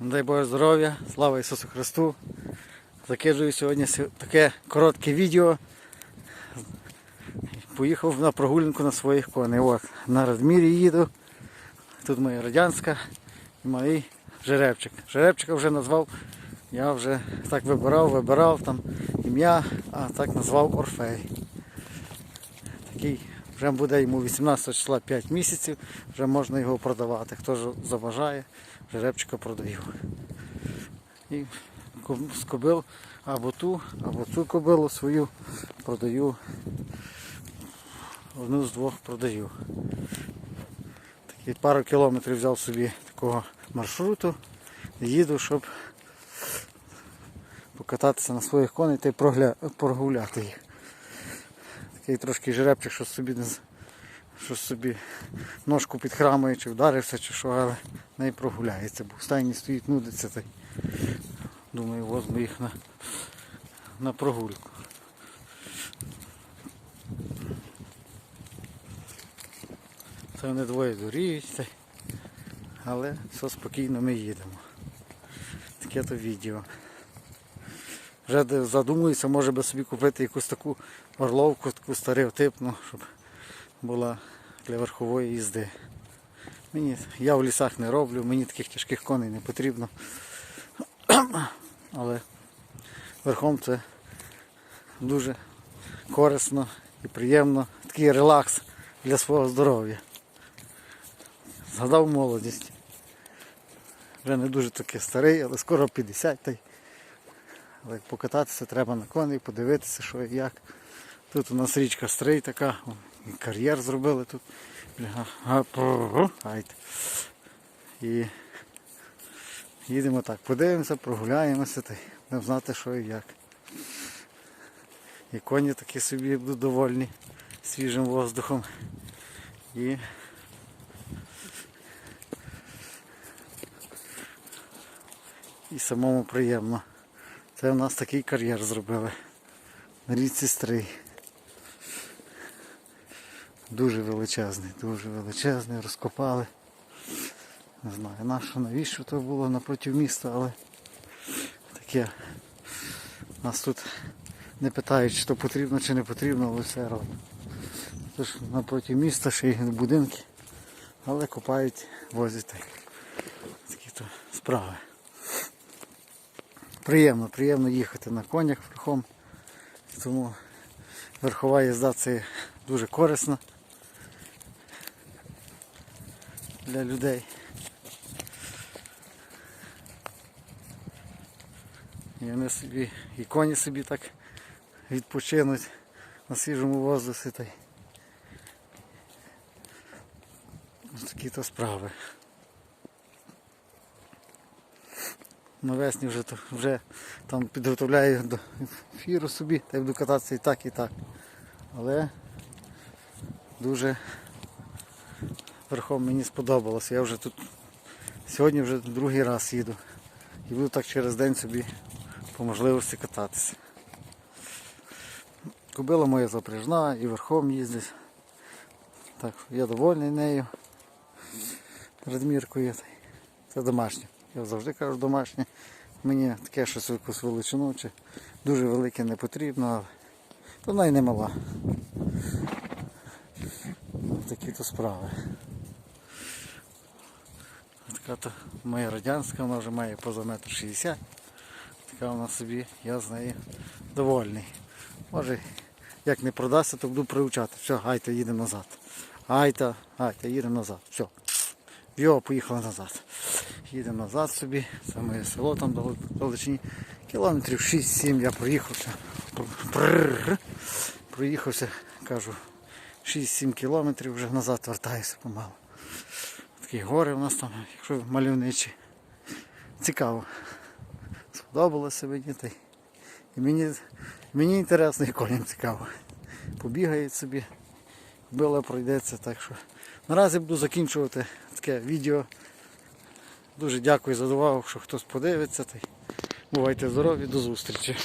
Дай Боже здоров'я, слава Ісусу Христу. Закиджую сьогодні таке коротке відео. Поїхав на прогулянку на своїх коней. От, на Радмірі їду. Тут моя радянська і малий жеребчик. Жеребчика вже назвав, я вже так вибирав, вибирав там ім'я, а так назвав Орфей. Такий вже буде йому 18 числа 5 місяців, вже можна його продавати. Хто ж забажає, жеребчика продаю. І ко- з кобил або ту, або цю кобилу свою продаю. Одну з двох продаю. Такий пару кілометрів взяв собі такого маршруту. Їду, щоб покататися на своїх коней та прогуляти їх. Такий трошки жеребчик, що собі що собі ножку підхрамує, чи вдарився, чи що, але не прогуляється, бо в стайні стоїть, нудиться. Та думаю, возьму їх на, на прогулку. Це вони двоє дуріють, але все спокійно ми їдемо. Таке то відео. Вже задумуюся, може би собі купити якусь таку орловку, таку стереотипну, щоб була для верхової їзди. Мені, я в лісах не роблю, мені таких тяжких коней не потрібно. Але верхом це дуже корисно і приємно. Такий релакс для свого здоров'я. Згадав молодість. Вже не дуже таки старий, але скоро 50 та й але покататися треба на коней, подивитися, що і як. Тут у нас річка Стрий така, і кар'єр зробили тут. І їдемо так, подивимося, прогуляємося та будемо знати, що і як. І коні такі собі будуть довольні свіжим воздухом. І і самому приємно. Це у нас такий кар'єр зробили. На річці Стрий. Дуже величезний, дуже величезний, розкопали. Не знаю, на що, навіщо то було напроти міста, але таке. Нас тут не питають, чи то потрібно, чи не потрібно, але все робимо. Тож напроти міста ще й будинки, але копають, возять так. такі то справи. Приємно, приємно їхати на конях верхом. Тому верхова їзда це дуже корисно для людей. І вони собі, і коні собі так відпочинуть на свіжому воздусі. Ось такі то справи. Навесні вже, вже там підготовляю до ефіру собі, та й буду кататися і так, і так. Але дуже верхом мені сподобалося. Я вже тут сьогодні вже другий раз їду. І буду так через день собі по можливості кататися. Кобила моя запряжна і верхом їздить. Так, я довольний нею. Радміркою. Це домашнє. Я завжди кажу домашнє. Мені таке щось якусь величину чи дуже велике не потрібно, але вона й не мала. Такі то справи. Така то моя радянська, вона вже має поза метр шістдесят. Така вона собі, я з нею довольний. Може, як не продасться, то буду приучати. Все, гайте, їдемо назад. Гайта, гайта, їдемо назад. Все. Йо, поїхали назад. Їдемо назад собі. Це моє село там далечині. Кілометрів 6-7 я проїхався. Проїхався, кажу, 6-7 кілометрів вже назад вертаюся помалу. Такі гори у нас там, якщо мальовничі. Цікаво. Сподобалося мені. та І мені, мені інтересно і коням цікаво. Побігають собі, била пройдеться. Так що наразі буду закінчувати таке відео. Дуже дякую за увагу, що хтось подивиться. Бувайте здорові, до зустрічі.